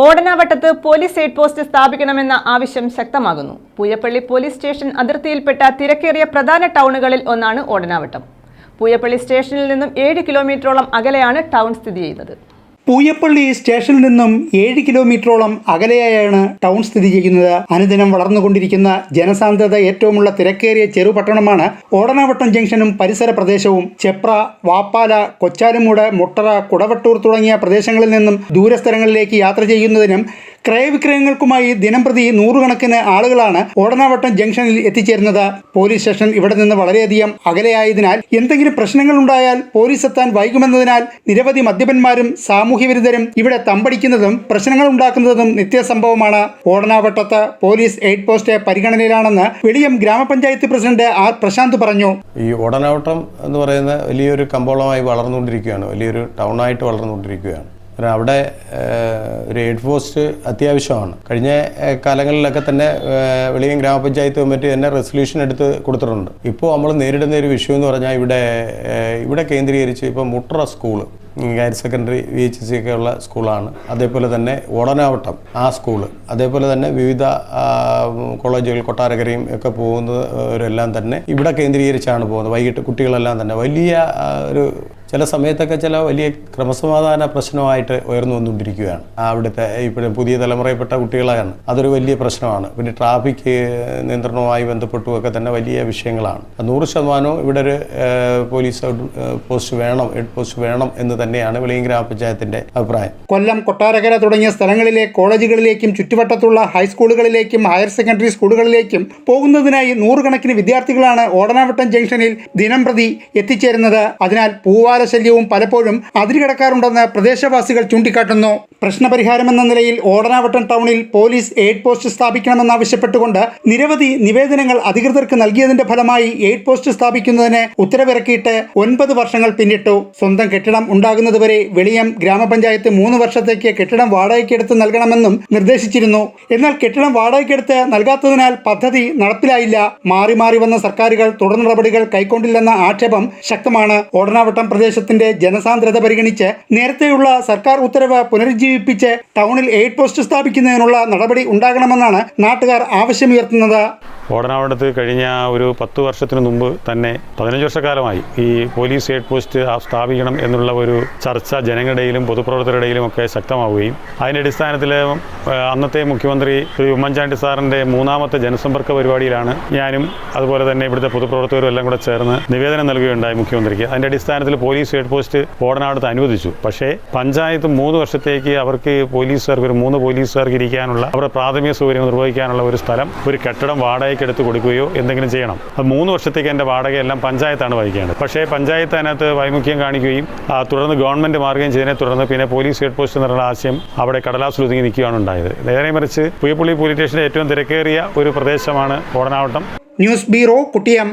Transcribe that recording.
ഓടനാവട്ടത്ത് police aid post സ്ഥാപിക്കണമെന്ന ആവശ്യം ശക്തമാകുന്നു. പൂയപ്പള്ളി പോലീസ് സ്റ്റേഷൻ അതിർത്തിയിൽപ്പെട്ട തിരക്കേറിയ പ്രധാന ടൗണുകളിൽ ഒന്നാണ് ഓടനാവട്ടം. പൂയപ്പള്ളി സ്റ്റേഷനിൽ നിന്നും ഏഴ് കിലോമീറ്ററോളം അകലെയാണ് ടൗൺ സ്ഥിതി ചെയ്യുന്നത്. പൂയപ്പള്ളി സ്റ്റേഷനിൽ നിന്നും ഏഴ് കിലോമീറ്ററോളം അകലെയായാണ് ടൗൺ സ്ഥിതി ചെയ്യുന്നത്. അനുദിനം വളർന്നുകൊണ്ടിരിക്കുന്ന ജനസാന്ദ്രത ഏറ്റവുമുള്ള തിരക്കേറിയ ചെറുപട്ടണമാണ് ഓടനാവട്ടം ജംഗ്ഷനും പരിസര പ്രദേശവും. ചെപ്ര വാപ്പാല കൊച്ചാലുമൂട് മുട്ടറ കുടവട്ടൂർ തുടങ്ങിയ പ്രദേശങ്ങളിൽ നിന്നും ദൂരസ്ഥലങ്ങളിലേക്ക് യാത്ര ചെയ്യുന്നതിനും ക്രയവിക്രയങ്ങൾക്കുമായി ദിനംപ്രതി നൂറുകണക്കിന് ആളുകളാണ് ഓടനാവട്ടം ജംഗ്ഷനിൽ എത്തിച്ചേരുന്നത്. പോലീസ് സ്റ്റേഷൻ ഇവിടെ നിന്ന് വളരെയധികം അകലെയായതിനാൽ എന്തെങ്കിലും പ്രശ്നങ്ങൾ ഉണ്ടായാൽ പോലീസ് എത്താൻ വൈകുമെന്നതിനാൽ നിരവധി മദ്യപന്മാരും സാമൂഹ്യ വിരുദ്ധരും ഇവിടെ തമ്പടിക്കുന്നതും പ്രശ്നങ്ങൾ ഉണ്ടാക്കുന്നതും നിത്യസംഭവമാണ്. ഓടനാവട്ടത്ത് പോലീസ് എയ്ഡ് പോസ്റ്റ് പരിഗണനയിലാണെന്ന് വെളിയം ഗ്രാമപഞ്ചായത്ത് പ്രസിഡന്റ് ആർ പ്രശാന്ത് പറഞ്ഞു. ഈ ഓടനാവട്ടം എന്ന് പറയുന്ന വലിയൊരു കമ്പോളമായി വളർന്നുകൊണ്ടിരിക്കുകയാണ്. വലിയൊരു ടൗണായിട്ട് വളർന്നുകൊണ്ടിരിക്കുകയാണ്. കാരണം അവിടെ ഒരു എയ്ഡ് പോസ്റ്റ് അത്യാവശ്യമാണ്. കഴിഞ്ഞ കാലങ്ങളിലൊക്കെ തന്നെ വെളിയം ഗ്രാമപഞ്ചായത്ത് കമ്മിറ്റി തന്നെ റെസൊല്യൂഷൻ എടുത്ത് കൊടുത്തിട്ടുണ്ട്. ഇപ്പോൾ നമ്മൾ നേരിടുന്ന ഒരു വിഷയം എന്ന് പറഞ്ഞാൽ ഇവിടെ ഇവിടെ കേന്ദ്രീകരിച്ച് ഇപ്പോൾ Mutra school higher secondary V H C ഒക്കെ ഉള്ള സ്കൂളാണ്. അതേപോലെ തന്നെ ഓടനാവട്ടം ആ സ്കൂൾ. അതേപോലെ തന്നെ വിവിധ കോളേജുകൾ കൊട്ടാരക്കരയും ഒക്കെ പോകുന്നവരെല്ലാം തന്നെ ഇവിടെ കേന്ദ്രീകരിച്ചാണ് പോകുന്നത്. വൈകിട്ട് കുട്ടികളെല്ലാം തന്നെ വലിയ ഒരു ചില സമയത്തൊക്കെ ചില വലിയ ക്രമസമാധാന പ്രശ്നമായിട്ട് ഉയർന്നു വന്നുകൊണ്ടിരിക്കുകയാണ് അവിടുത്തെ ഇപ്പോഴും പുതിയ തലമുറയിൽപ്പെട്ട കുട്ടികളാണ് അതൊരു വലിയ പ്രശ്നമാണ്. പിന്നെ ട്രാഫിക് നിയന്ത്രണവുമായി ബന്ധപ്പെട്ടും ഒക്കെ തന്നെ വലിയ വിഷയങ്ങളാണ്. നൂറ് ശതമാനവും ഇവിടെ ഒരു പോലീസ് പോസ്റ്റ് വേണം ഹെഡ് പോസ്റ്റ് വേണം എന്ന് തന്നെയാണ് വെളിയും ഗ്രാമപഞ്ചായത്തിന്റെ അഭിപ്രായം. കൊല്ലം കൊട്ടാരക്കര തുടങ്ങിയ സ്ഥലങ്ങളിലെ കോളേജുകളിലേക്കും ചുറ്റുവട്ടത്തുള്ള ഹൈസ്കൂളുകളിലേക്കും ഹയർ സെക്കൻഡറി സ്കൂളുകളിലേക്കും പോകുന്നതിനായി നൂറുകണക്കിന് വിദ്യാർത്ഥികളാണ് ഓടനാവട്ടം ജംഗ്ഷനിൽ ദിനംപ്രതി എത്തിച്ചേരുന്നത്. അതിനാൽ പൂവാല ശല്യവും പലപ്പോഴും അതിരുകിടക്കാറുണ്ടെന്ന് പ്രദേശവാസികൾ ചൂണ്ടിക്കാട്ടുന്നു. പ്രശ്നപരിഹാരമെന്ന നിലയിൽ ഓടനാവട്ടം ടൗണിൽ പോലീസ് എയ്ഡ് പോസ്റ്റ് സ്ഥാപിക്കണമെന്നാവശ്യപ്പെട്ടുകൊണ്ട് നിരവധി നിവേദനങ്ങൾ അധികൃതർക്ക് നൽകിയതിന്റെ ഫലമായി എയ്ഡ് പോസ്റ്റ് സ്ഥാപിക്കുന്നതിന് ഉത്തരവിറക്കിയിട്ട് ഒൻപത് വർഷങ്ങൾ പിന്നിട്ടു. സ്വന്തം കെട്ടിടം ഉണ്ടാകുന്നതുവരെ വെളിയം ഗ്രാമപഞ്ചായത്ത് മൂന്ന് വർഷത്തേക്ക് കെട്ടിടം വാടകയ്ക്കെടുത്ത് നൽകണമെന്നും നിർദ്ദേശിച്ചിരുന്നു. എന്നാൽ കെട്ടിടം വാടകയ്ക്കെടുത്ത് നൽകാത്തതിനാൽ പദ്ധതി നടപ്പിലായില്ല. മാറി മാറി വന്ന സർക്കാരുകൾ തുടർ നടപടികൾ കൈക്കൊണ്ടില്ലെന്ന ആക്ഷേപം ശക്തമാണ്. ഓടനാവട്ടം പ്രദേശത്തിന്റെ ജനസാന്ദ്രത പരിഗണിച്ച് നേരത്തെയുള്ള സർക്കാർ ഉത്തരവ് പുനരുജ്ജീവിപ്പിച്ച് ടൗണിൽ എയ്ഡ് പോസ്റ്റ് സ്ഥാപിക്കുന്നതിനുള്ള നടപടി ഉണ്ടാകണമെന്നാണ് നാട്ടുകാർ ആവശ്യമുയർത്തുന്നത്. ഓടനാവട്ടത്ത് കഴിഞ്ഞ ഒരു പത്ത് വർഷത്തിന് മുമ്പ് തന്നെ പതിനഞ്ച് വർഷക്കാലമായി ഈ പോലീസ് ഹെഡ് പോസ്റ്റ് സ്ഥാപിക്കണം എന്നുള്ള ഒരു ചർച്ച ജനങ്ങളുടെയിലും പൊതുപ്രവർത്തകരുടെ ഇടയിലും ഒക്കെ ശക്തമാവുകയും അതിന്റെ അടിസ്ഥാനത്തിൽ അന്നത്തെ മുഖ്യമന്ത്രി ശ്രീ ഉമ്മൻചാണ്ടി സാറിന്റെ മൂന്നാമത്തെ ജനസമ്പർക്ക പരിപാടിയിലാണ് ഞാനും അതുപോലെ തന്നെ ഇവിടുത്തെ പൊതുപ്രവർത്തകരും എല്ലാം കൂടെ ചേർന്ന് നിവേദനം നൽകുകയുണ്ടായി മുഖ്യമന്ത്രിക്ക്. അതിന്റെ അടിസ്ഥാനത്തിൽ പോലീസ് ഹെഡ് പോസ്റ്റ് ഓടനാടത്ത് അനുവദിച്ചു. പക്ഷേ പഞ്ചായത്ത് മൂന്ന് വർഷത്തേക്ക് അവർക്ക് പോലീസുകാർക്ക് ഒരു മൂന്ന് പോലീസുകാർക്ക് ഇരിക്കാനുള്ള അവരുടെ പ്രാഥമിക സൗകര്യം നിർവഹിക്കാനുള്ള ഒരു സ്ഥലം ഒരു കെട്ടിടം വാടകയ്ക്ക് എടുത്ത് കൊടുക്കുകയോ എന്തെങ്കിലും ചെയ്യണം. അത് മൂന്ന് വർഷത്തേക്ക് എന്റെ വാടകയെല്ലാം പഞ്ചായത്താണ് വഹിക്കേണ്ടത്. പക്ഷേ പഞ്ചായത്ത് അതിനകത്ത് വൈമുഖ്യം കാണിക്കുകയും തുടർന്ന് ഗവൺമെന്റ് മാറുകയും ചെയ്തതിനെ തുടർന്ന് പിന്നെ പോലീസ് ഹെഡ് പോസ്റ്റ് എന്നുള്ള ആശയം അവിടെ കടലാസിൽ ഒതുങ്ങി നിൽക്കുകയാണ് ഉണ്ടായത്. നേരെ മറിച്ച് പുയപ്പള്ളി പോലീസ് സ്റ്റേഷന്റെ ഏറ്റവും തിരക്കേറിയ ഒരു പ്രദേശമാണ് ഓടനാവട്ടം. News bureau കുട്ടിയം.